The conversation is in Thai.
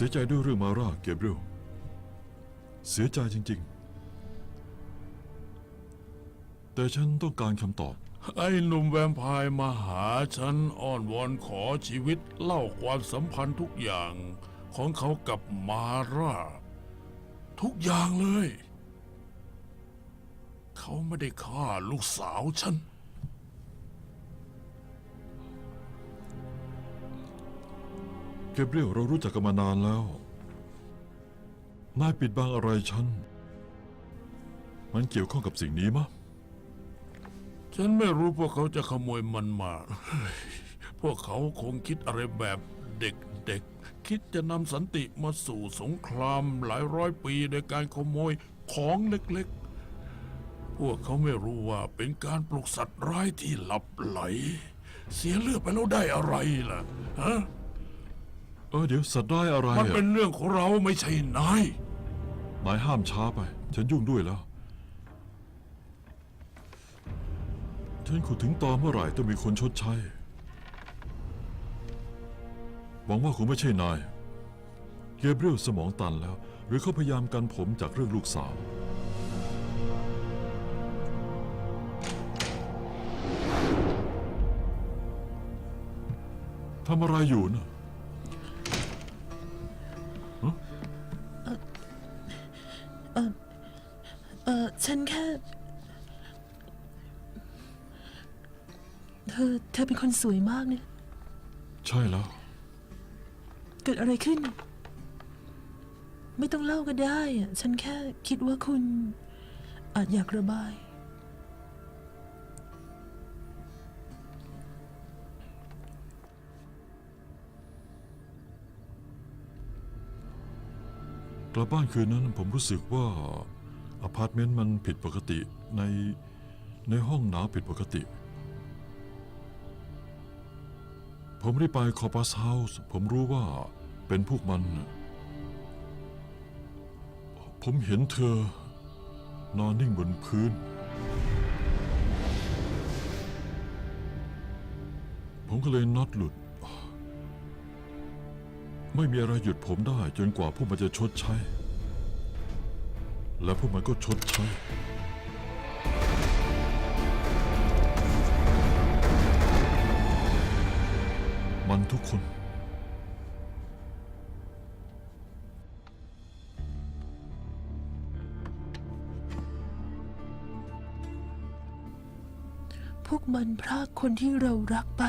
สียใจด้วยเรื่องมาร่าเกเบรียลเสียใจจริง ๆ แต่ฉันต้องการคำตอบ ไอ้หนุ่มแวมไพร์มาหาฉันอ้อนวอนขอชีวิตเล่าความสัมพันธ์ทุกอย่างของเขากับมาร่า ทุกอย่างเลย เขาไม่ได้ฆ่าลูกสาวฉัน กเบรียลเรารู้จักกันมานานแล้ว นายปิดบังอะไรฉัน มันเกี่ยวข้องกับสิ่งนี้มะ ฉันไม่รู้พวกเขาจะขโมยมันมา พวกเขาคงคิดอะไรแบบเด็กๆ คิดจะนำสันติมาสู่สงครามหลายร้อยปีโดยการขโมยของเล็กๆ พวกเขาไม่รู้ว่าเป็นการปลุกสัตว์ร้ายที่หลับไหล เสียเลือดไปแล้วได้อะไรล่ะ ฮะ เออเดี๋ยวสัตว์ได้ายอะไรมันอะเป็นเรื่องของเราไม่ใช่นาย นายห้ามช้าไป ฉันยุ่งด้วยแล้ว ฉันขุดถึงตอเมื่อไหร่ต้องมีคนชดใช้ หวังว่าคงไม่ใช่นาย เกเบรียลสมองตันแล้ว หรือเขาพยายามกันผมจากเรื่องลูกสาว ทำอะไรอยู่นะ เออฉันแค่ เธอ เธอเป็นคนสวยมากนะใช่แล้ว เกิดอะไรขึ้น ไม่ต้องเล่าก็ได้อะฉันแค่คิดว่าคุณ อาจอยากระบาย กลับบ้านคืนนั้นผมรู้สึกว่า อพาร์ตเมนต์มันผิดปกติในในห้องหนาวผิดปกติ ผมได้ไปคอปัสเฮาส์ผมรู้ว่าเป็นพวกมัน ผมเห็นเธอนอนนิ่งบนพื้น ผมก็เลยน็อตหลุด ไม่มีอะไรหยุดผมได้จนกว่าพวกมันจะชดใช้ และพวกมันก็ชดใช้มันทุกคน พวกมันพรากคนที่เรารักไป